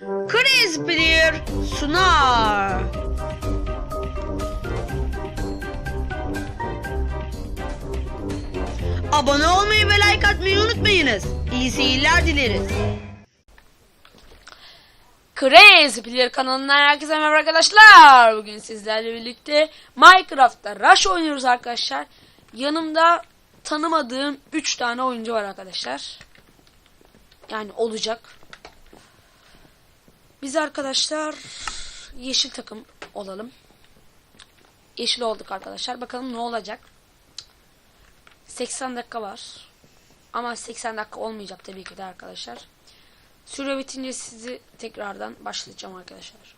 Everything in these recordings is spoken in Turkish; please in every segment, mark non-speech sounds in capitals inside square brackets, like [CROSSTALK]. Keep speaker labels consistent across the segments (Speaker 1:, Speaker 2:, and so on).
Speaker 1: Chris Player sunar. Abone olmayı ve like atmayı unutmayınız. İyi seyirler dileriz.
Speaker 2: Crazy Player kanalından herkese merhaba arkadaşlar. Bugün sizlerle birlikte Minecraft'ta Rush oynuyoruz arkadaşlar. Yanımda tanımadığım 3 tane oyuncu var arkadaşlar. Yani olacak. Biz arkadaşlar yeşil takım olalım. Yeşil olduk arkadaşlar. Bakalım ne olacak. 80 dakika var. Ama 80 dakika olmayacak tabii ki de arkadaşlar. Süre bitince sizi tekrardan başlayacağım arkadaşlar.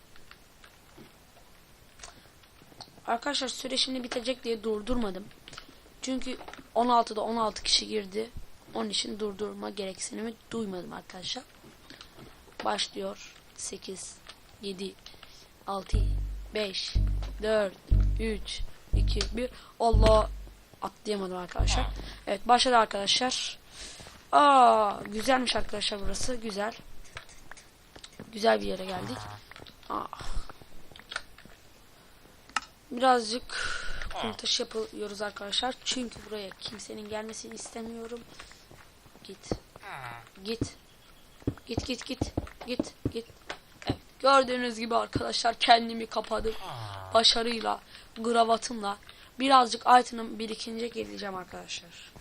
Speaker 2: Arkadaşlar süre şimdi bitecek diye durdurmadım. Çünkü 16'da 16 kişi girdi. Onun için durdurma gereksinimi duymadım arkadaşlar. Başlıyor. 8, 7, 6, 5, 4, 3, 2, 1. Allah atlayamadım arkadaşlar. Evet başladı arkadaşlar. Aa güzelmiş arkadaşlar burası. Güzel. Güzel bir yere geldik. Aa. Birazcık kum taşı yapıyoruz arkadaşlar. Çünkü buraya kimsenin gelmesini istemiyorum. Git. Git. Git git git. Git git. Gördüğünüz gibi arkadaşlar kendimi kapadım. Başarıyla, gravatımla birazcık item'ım birikince geleceğim arkadaşlar.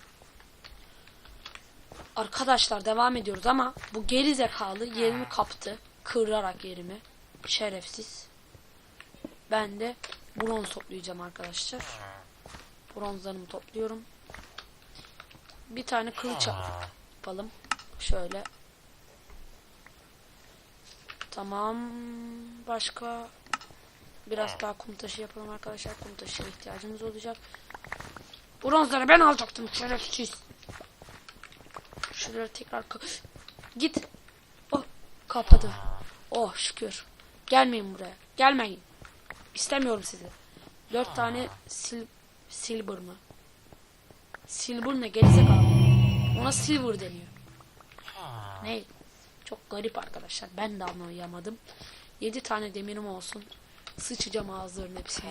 Speaker 2: Arkadaşlar devam ediyoruz ama bu geri zekalı yerimi kaptı. Kırarak yerimi. Şerefsiz. Ben de bronz toplayacağım arkadaşlar. Bronzlarımı topluyorum. Bir tane kılıç yapalım. Şöyle. Tamam. Başka biraz daha kum taşı yapalım arkadaşlar. Kum taşına ihtiyacımız olacak. Bronzları ben alacaktım şerefsiz. Şuraları tekrar git. Oh kapadı. Oh şükür. Gelmeyin buraya. Gelmeyin. İstemiyorum sizi. Dört tane sil silver mı? Silver ne gerizekalı. Ona silver deniyor. Ne? Çok garip arkadaşlar. Ben de anlayamadım. Yedi tane demirim olsun. Sıçacağım ağızlarının hepsini.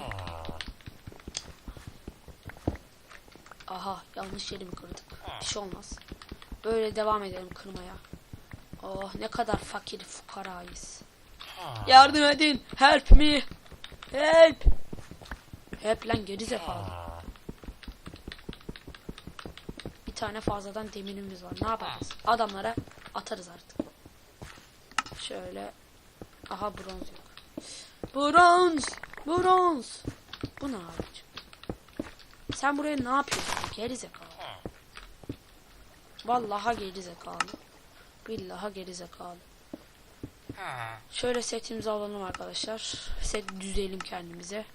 Speaker 2: Aha yanlış yerimi kırdık. Bir şey olmaz. Böyle devam edelim kırmaya. Oh ne kadar fakir fukarayız. Yardım edin. Help me. Help. Help lan gerizekalı. Bir tane fazladan demirimiz var. Ne yapacağız? Adamlara atarız artık. Şöyle. Aha bronz yok. Bronz. Bronz. Bu ne abicim? Sen buraya ne yapıyorsun? Gerizekalı. Vallaha geri zekalı. Billaha geri zekalı. Şöyle setimizi alalım arkadaşlar. Set düzelim kendimize.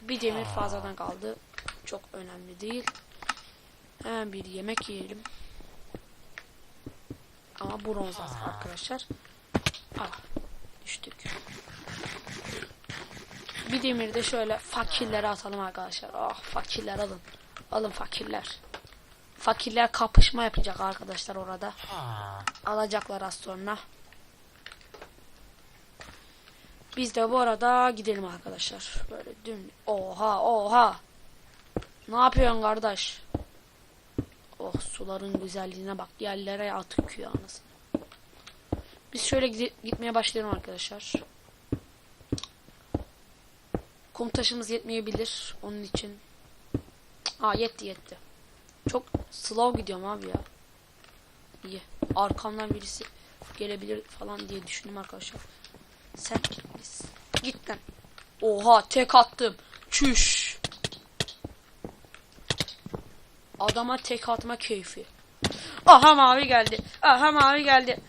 Speaker 2: Bir demir fazladan kaldı. Çok önemli değil. Hemen bir yemek yiyelim. Ama bronz arkadaşlar. Ah düştük. Bir demir de şöyle fakirlere atalım arkadaşlar. Ah fakirler alın. Alın fakirler. Fakirler kapışma yapacak arkadaşlar orada. Alacaklar az sonra. Biz de bu arada gidelim arkadaşlar. Böyle dün oha oha. Ne yapıyorsun kardeş? Oh suların güzelliğine bak. Yerlere atıyor anasını. Biz şöyle gitmeye başlayalım arkadaşlar. Kum taşımız yetmeyebilir. Onun için. Aa yetti yetti. Çok slow gidiyorum abi ya. İyi. Arkamdan birisi gelebilir falan diye düşündüm arkadaşlar. Sen git lan. Oha tek attım. Çüş. Adama tek atma keyfi. Aha mavi geldi. Aha mavi geldi.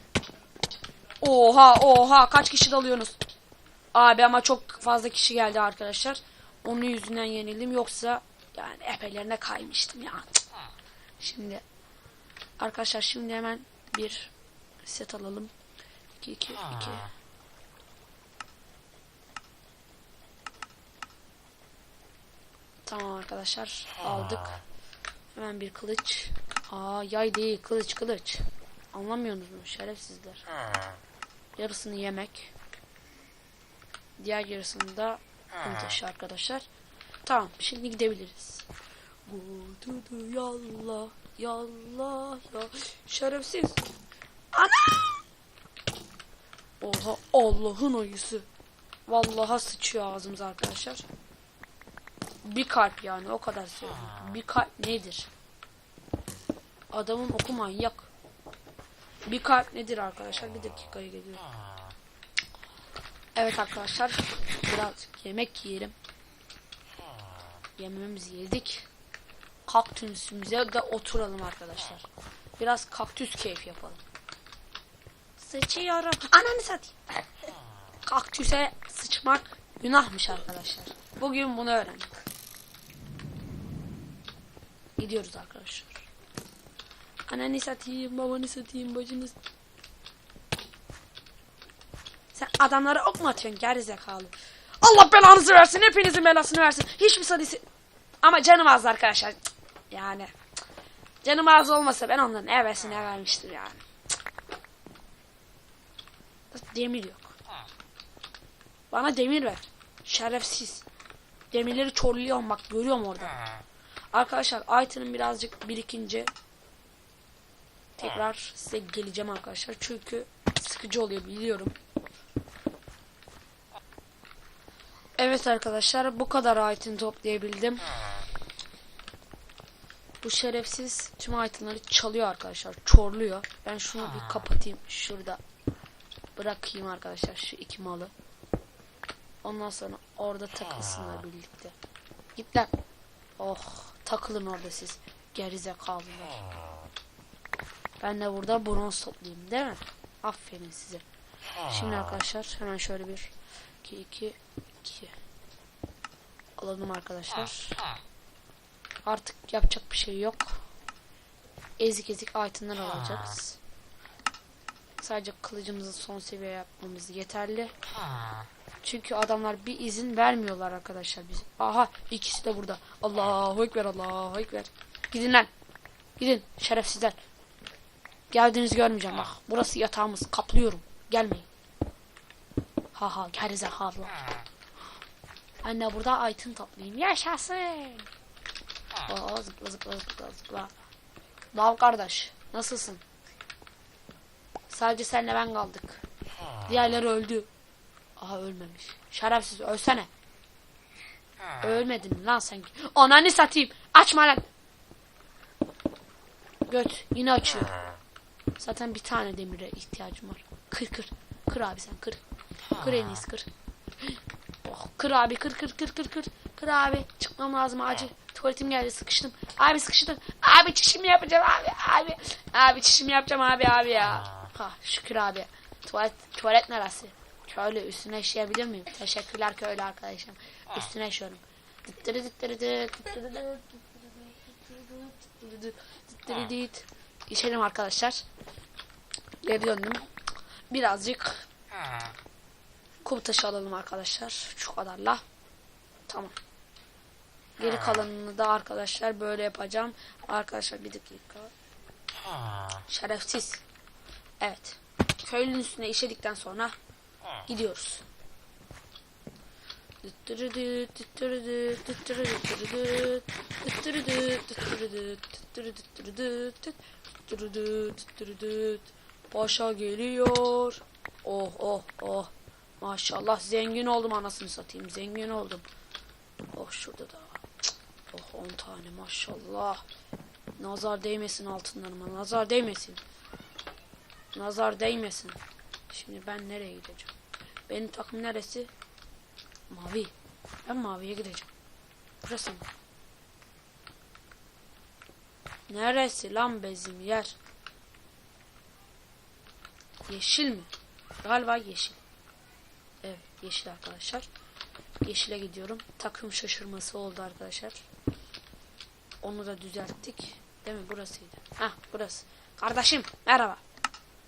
Speaker 2: Oha oha kaç kişi dalıyorsunuz? Abi ama çok fazla kişi geldi arkadaşlar. Onun yüzünden yenildim yoksa yani epelerine kaymıştım ya. Şimdi arkadaşlar şimdi hemen bir set alalım. 2 2 2 Tamam arkadaşlar aldık. Hemen bir kılıç. Aa yay değil kılıç kılıç. Anlamıyorsunuz mu şerefsizler? Yarısını yemek. Diğer yarısını da taşı arkadaşlar. Tamam şimdi gidebiliriz. Gududu yallah yallah ya şerefsiz. Ana! Oha Allah'ın ayısı. Vallaha sıçıyor ağzımıza arkadaşlar. Bir kalp yani o kadar söyleyeyim. Bir kalp nedir? Adamın oku manyak. Bir kalp nedir arkadaşlar? Bir dakikaya geliyor. Evet arkadaşlar. Biraz yemek yiyelim. Yemeğimizi yedik. Kaktüsümüze de oturalım arkadaşlar. Biraz kaktüs keyif yapalım. Sıçıyorum. Ananı satayım. Kaktüse sıçmak günahmış arkadaşlar. Bugün bunu öğrendik. Gidiyoruz arkadaşlar. Ananı satayım, babanı satayım, bacını Sen adamlara ok mu atıyorsun gerizekalı? Allah belanızı versin, hepinizin belasını versin. Hiçbir sadisi... Ama canım az arkadaşlar. Yani. cık. Canım az olmasa ben onların evesine vermiştim yani. Demir yok. Bana demir ver. Şerefsiz. Demirleri çorluyorum bak görüyorum orada. Arkadaşlar item'ın birazcık birikince tekrar size geleceğim arkadaşlar. Çünkü sıkıcı oluyor biliyorum. Evet arkadaşlar bu kadar item toplayabildim. Bu şerefsiz tüm itemleri çalıyor arkadaşlar. Çorluyor. Ben şunu bir kapatayım. Şurada bırakayım arkadaşlar şu iki malı. Ondan sonra orada takılsınlar birlikte. Git lan. Oh takılın orada siz. Gerizekalılar. Ben de burada bronz toplayayım değil mi? Aferin size. Şimdi arkadaşlar hemen şöyle bir 2 2 2 alalım arkadaşlar. Artık yapacak bir şey yok. Ezik ezik itemler alacağız. Sadece kılıcımızı son seviye yapmamız yeterli. Çünkü adamlar bir izin vermiyorlar arkadaşlar biz. Aha ikisi de burada. Allahu ekber Allahu ekber. Gidin lan. Gidin şerefsizler. Geldiğinizi görmeyeceğim bak. Burası yatağımız. Kaplıyorum. Gelmeyin. Ha ha gerizekalılar. Ben de burada item toplayayım. Yaşasın. Oo, zıpla zıpla zıpla zıpla. Lav kardeş. Nasılsın? Sadece senle ben kaldık. Diğerleri öldü. Aha ölmemiş. Şerefsiz ölsene. Ölmedin lan sen. Ananı satayım. Açma lan. Göt yine açıyor. Zaten bir tane demire ihtiyacım var. Kır kır. Kır abi sen kır. Kır en iyisi kır. Oh, kır abi kır kır kır kır kır. Kır abi. Çıkmam lazım acil. Tuvaletim geldi sıkıştım. Abi sıkıştım. Abi çişimi yapacağım abi. Abi. Abi çişimi yapacağım abi abi ya. Ha şükür abi. Tuvalet, tuvalet neresi? Şöyle üstüne işleyebilir miyim? Teşekkürler köylü arkadaşım. Üstüne işiyorum. Dıt. İçelim arkadaşlar. Geri döndüm. Birazcık kum taşı alalım arkadaşlar. Şu kadarla. Tamam. Geri kalanını da arkadaşlar böyle yapacağım. Arkadaşlar bir dakika. Şerefsiz. Evet. Köylünün üstüne işedikten sonra gidiyoruz. Paşa geliyor. Oh oh oh. Maşallah zengin oldum anasını satayım. Zengin oldum. Oh şurada da. Oh 10 tane maşallah. Nazar değmesin altınlarıma. Nazar değmesin. Nazar değmesin. Şimdi ben nereye gideceğim? Benim takım neresi? Mavi. Ben maviye gideceğim. Burası mı? Neresi lan bezim yer? Yeşil mi? Galiba yeşil. Evet yeşil arkadaşlar. Yeşile gidiyorum. Takım şaşırması oldu arkadaşlar. Onu da düzelttik. Değil mi? Burasıydı. Hah burası. Kardeşim merhaba.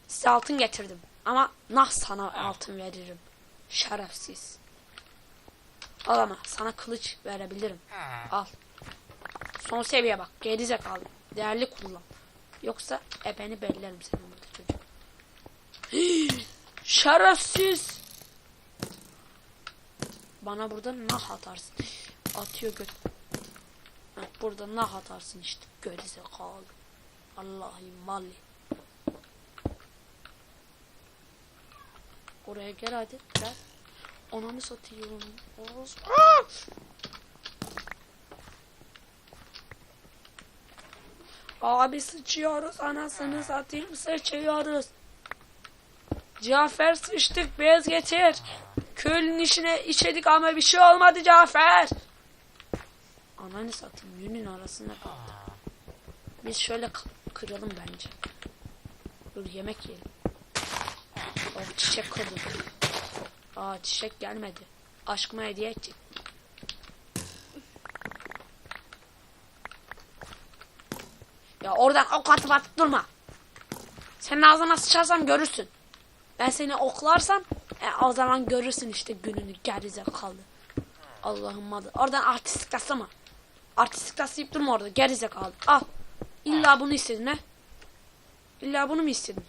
Speaker 2: Size altın getirdim. Ama nah sana altın veririm. Şerefsiz. Al ama sana kılıç verebilirim. Al. Son seviye bak. Geri zekalı. Değerli kullan. Yoksa ebeni bellerim senin burada çocuk. Şerefsiz. Bana burada nah atarsın. Atıyor göt. Heh, burada nah atarsın işte. Gerizekalı. Allah'ım vallahi. Oraya gel hadi. Gel. Ananı satayım. Orası. Aa! Abi sıçıyoruz anasını satayım sıçıyoruz. Cafer sıçtık bez getir. Köylünün işine işedik ama bir şey olmadı Cafer. Ananı satayım yünün arasında kaldı. Biz şöyle kıralım bence. Dur yemek yiyelim. Çiçek kırdım. Aa çiçek gelmedi. Aşkıma hediye edecek. Ya oradan ok atıp atıp durma. Senin ağzına sıçarsam görürsün. Ben seni oklarsam e, o zaman görürsün işte gününü gerizekalı. Allah'ım adı. Oradan artistik taslama. Artistik taslayıp durma orada gerizekalı. Al. İlla bunu istedin he. İlla bunu mu istedin?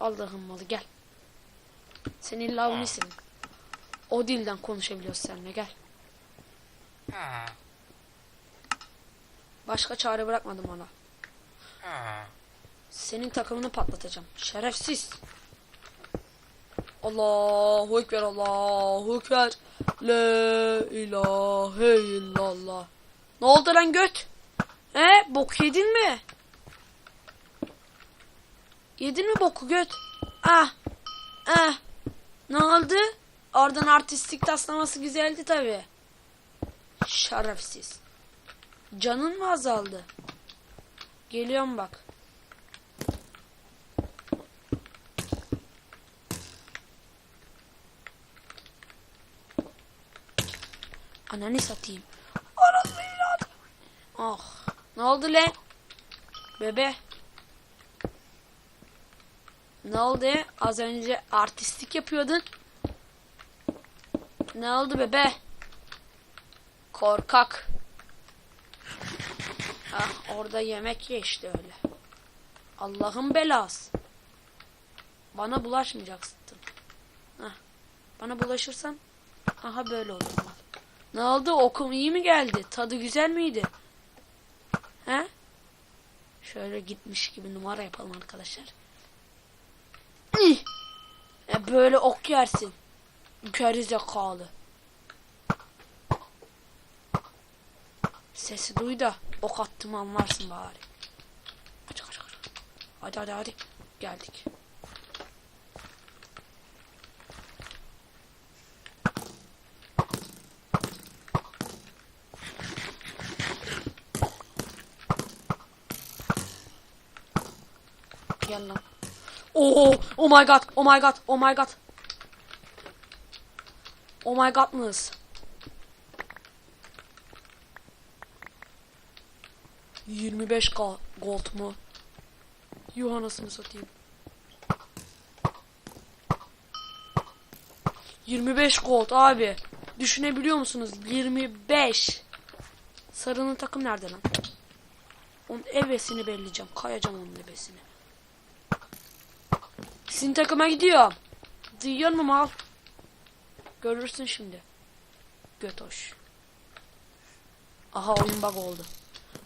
Speaker 2: Allah'ım malı gel. Sen illa bunu istedin. O dilden konuşabiliyoruz seninle gel. Başka çare bırakmadım ona. Senin takımını patlatacağım. Şerefsiz. Allahu Ekber, Allahu Ekber. La ilahe illallah. Ne oldu lan göt? He? Bok yedin mi? Yedin mi boku göt? Ah. Ah. Ne oldu? Oradan artistik taslaması güzeldi tabi. Şerefsiz. Canın mı azaldı? Geliyorum bak. Ananı satayım. Ananı. Ah. Ne oldu lan? Bebe. Ne oldu? Az önce artistik yapıyordun. Ne oldu bebe? Korkak. Ah orada yemek ye işte öyle. Allah'ın belası. Bana bulaşmayacaksın. Hah. Bana bulaşırsan aha böyle olur. Ne oldu? Okum iyi mi geldi? Tadı güzel miydi? He? Şöyle gitmiş gibi numara yapalım arkadaşlar. Böyle ok yersin. Geri zekalı. Sesi duy da ok attığımı anlarsın bari. Hadi hadi hadi. Geldik. Gel lan. Oh, oh my god, oh my god, oh my god. Oh my godness. Yirmi beş gold mu? Yuh anasını satayım. 25 gold abi. Düşünebiliyor musunuz? 25. Sarının takım nerede lan? Onun evesini belleyeceğim. Kayacağım onun evesini. Sizin takıma gidiyorum. Duyuyor mu mal? Görürsün şimdi. Götoş. Aha oyun bug oldu.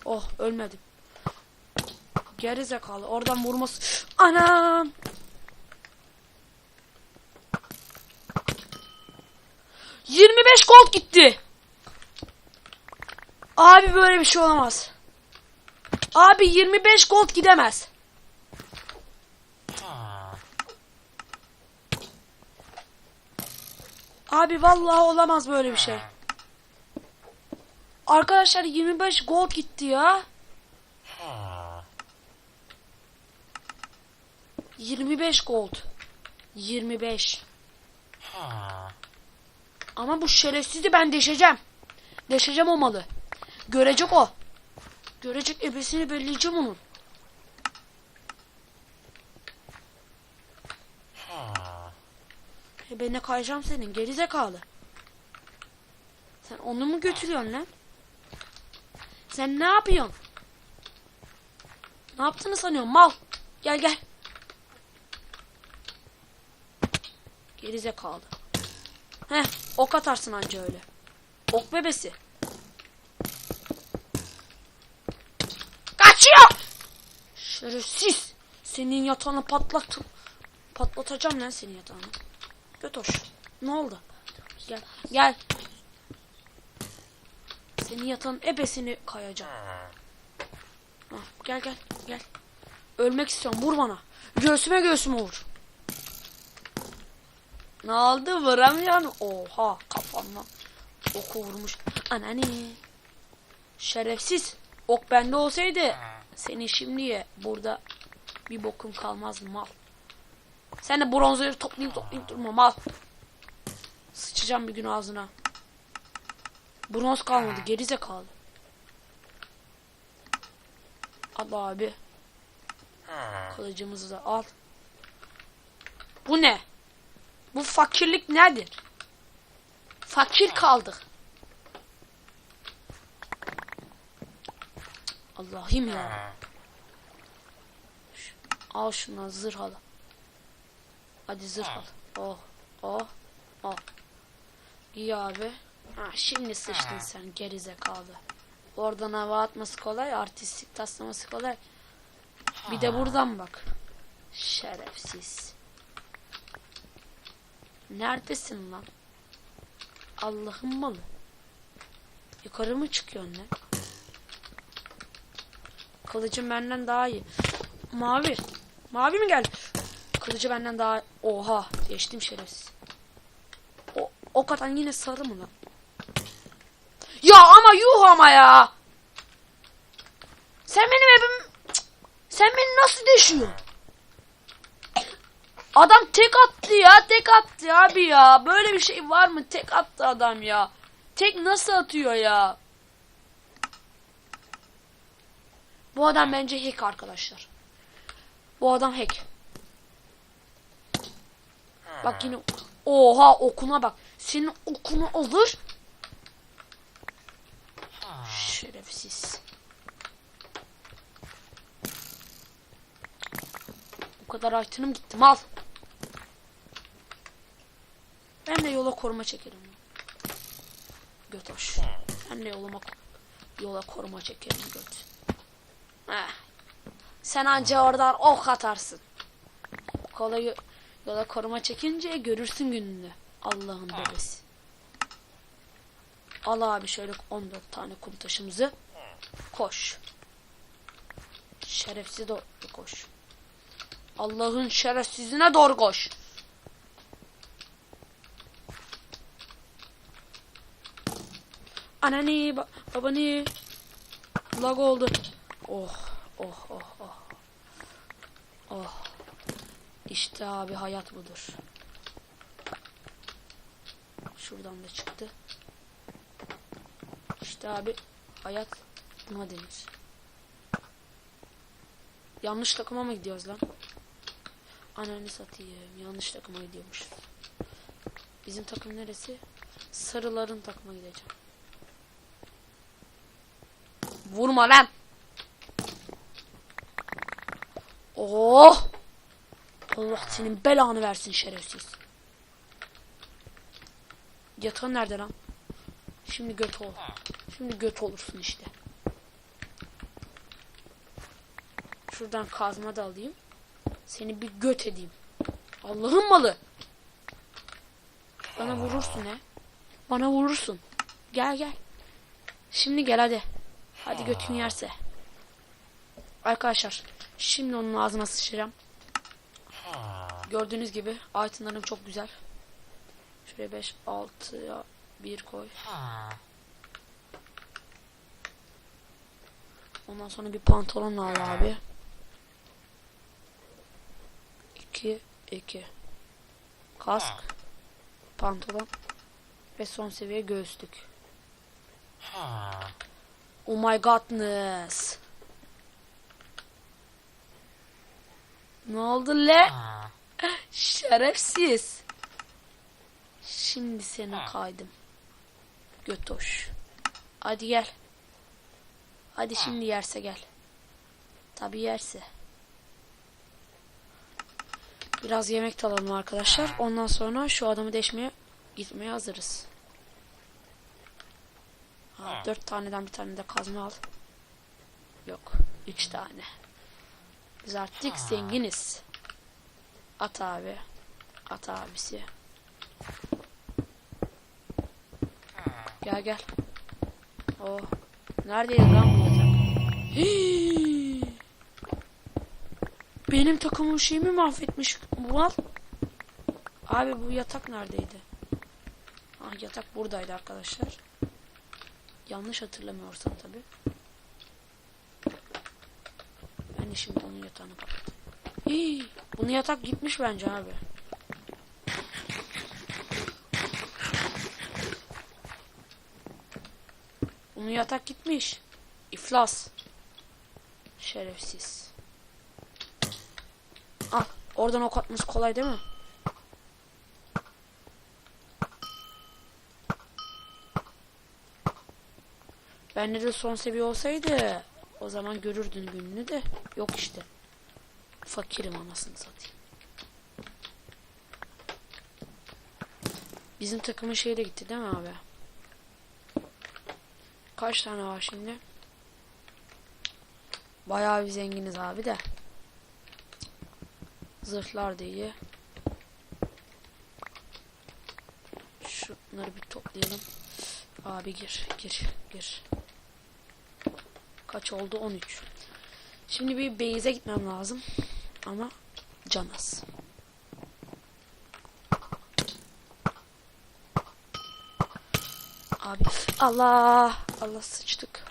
Speaker 2: Oh ölmedim. Geri zekalı. Oradan vurması. Anam. Yirmi beş gold gitti. Abi böyle bir şey olamaz. Abi 25 gold gidemez. Abi vallahi olamaz böyle bir şey. Arkadaşlar 25 gold gitti ya. 25 gold. 25. Ama bu şerefsizi ben deşeceğim. Deşeceğim o malı. Görecek o. Görecek ebesini belleyeceğim onun. Ebene kayacağım senin gerizekalı. Sen onu mu götürüyorsun lan? Sen ne yapıyorsun? Ne yaptığını sanıyorsun mal? Gel gel. Gerizekalı. Heh ok atarsın anca öyle. Ok bebesi. Kaçıyor! Şerefsiz. Senin yatağını patlat. Patlatacağım lan senin yatağını. Götoş. Ne oldu? Gel. Gel. Senin yatağın ebesini kayacağım. Ah, gel gel gel. Ölmek istiyorum. Vur bana. Göğsüme göğsüme vur. Ne oldu? Vuramıyorsun. Oha kafamdan. Oku vurmuş. Anani. Şerefsiz. Ok bende olsaydı seni şimdiye burada bir bokun kalmaz mal. Sen de bronzları toplayıp toplayıp durma mal. Sıçacağım bir gün ağzına. Bronz kalmadı gerize kaldı. Al abi. Kılıcımızı da al. Bu ne? Bu fakirlik nedir? Fakir kaldık. Allah'ım ya. Al şuna zırh al. Hadi zırh al. Oh oh oh. İyi abi. Ha, şimdi sıçtın sen gerizekalı. Oradan hava atması kolay, artistik taslaması kolay. Bir de buradan bak. Şerefsiz. Neredesin lan? Allah'ın malı. Yukarı mı çıkıyorsun lan? Kılıcım benden daha iyi. Mavi. Mavi mi geldi? Kılıcı benden daha... Oha. Geçtim şerefsiz. O, o kadar yine sarı mı lan? Ya ama yuh ama ya. Sen benim evim... Sen beni nasıl deşiyorsun? Adam tek attı ya. Tek attı abi ya. Böyle bir şey var mı? Tek attı adam ya. Tek nasıl atıyor ya? Bu adam bence hack arkadaşlar. Bu adam hack. Bak yine oha okuna bak. Senin okunu alır. Şerefsiz. Bu kadar item'ım gitti mal. Ben de yola koruma çekerim. Göt. Ben de yoluma yola koruma çekerim göt. Heh. Sen anca oradan ok atarsın. Kolayı yola koruma çekince görürsün gününü. Allah'ın bebesi. Al abi şöyle 14 tane kum taşımızı. Koş. Şerefsiz doğru koş. Allah'ın şerefsizine doğru koş. Anani, ba babani. Lag oldu. Oh, oh, oh, oh. Oh. İşte abi hayat budur. Şuradan da çıktı. İşte abi hayat buna denir. Yanlış takıma mı gidiyoruz lan? Ananı satayım. Yanlış takıma gidiyormuş. Bizim takım neresi? Sarıların takıma gideceğim. Vurma lan. Oh! Allah senin belanı versin şerefsiz. Yatağın nerede lan? Şimdi göt ol. Şimdi göt olursun işte. Şuradan kazma da alayım. Seni bir göt edeyim. Allah'ın malı. Bana vurursun he. Bana vurursun. Gel gel. Şimdi gel hadi. Hadi götün yerse. Arkadaşlar. Şimdi onun ağzına sıçacağım. Gördüğünüz gibi itemlerim çok güzel. Şuraya 5 6'ya 1 koy. Ondan sonra bir pantolon al abi. 2 2 Kask, pantolon ve son seviye göğüslük. Oh my godness. Ne oldu le? Şerefsiz. Şimdi seni kaydım. Götoş. Hadi gel. Hadi şimdi yerse gel. Tabi yerse. Biraz yemek de alalım arkadaşlar. Ondan sonra şu adamı deşmeye gitmeye hazırız. Ha, dört taneden bir tane de kazma al. Yok. Üç tane. Biz artık zenginiz. At abi. At abisi. Gel gel. Oh. Neredeydi lan bu yatak? [GASPS] Benim takımım şeyimi mahvetmiş bu mal. Abi bu yatak neredeydi? Ah yatak buradaydı arkadaşlar. Yanlış hatırlamıyorsam tabi. Ben de şimdi onun yatağını patladım. [GASPS] Hii, bunun yatak gitmiş bence abi. Bunun yatak gitmiş. İflas. Şerefsiz. Ah, oradan ok atması kolay değil mi? Bende de son seviye olsaydı o zaman görürdün gününü de yok işte. Fakirim anasını satayım. Bizim takımın şeyi de gitti değil mi abi? Kaç tane var şimdi? Bayağı bir zenginiz abi de. Zırhlar da iyi. Şunları bir toplayalım. Abi gir, gir, gir. Kaç oldu? 13. Şimdi bir base'e gitmem lazım. Ama can az. Abi Allah Allah sıçtık.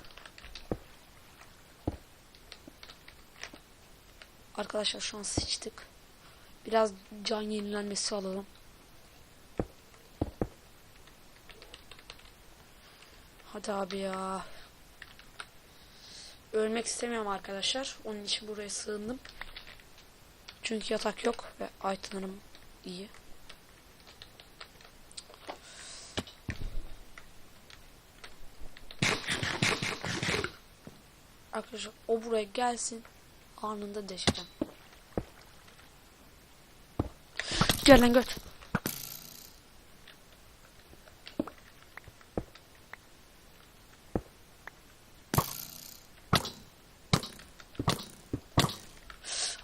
Speaker 2: Arkadaşlar şu an sıçtık. Biraz can yenilenmesi alalım. Hadi abi ya. Ölmek istemiyorum arkadaşlar. Onun için buraya sığındım. Çünkü yatak yok ve itemlarım iyi. Arkadaşlar o buraya gelsin. Anında deşeceğim. Gel lan göt.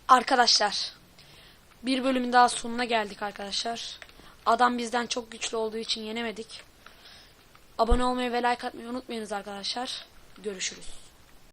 Speaker 2: Arkadaşlar bir bölümün daha sonuna geldik arkadaşlar. Adam bizden çok güçlü olduğu için yenemedik. Abone olmayı ve like atmayı unutmayınız arkadaşlar. Görüşürüz.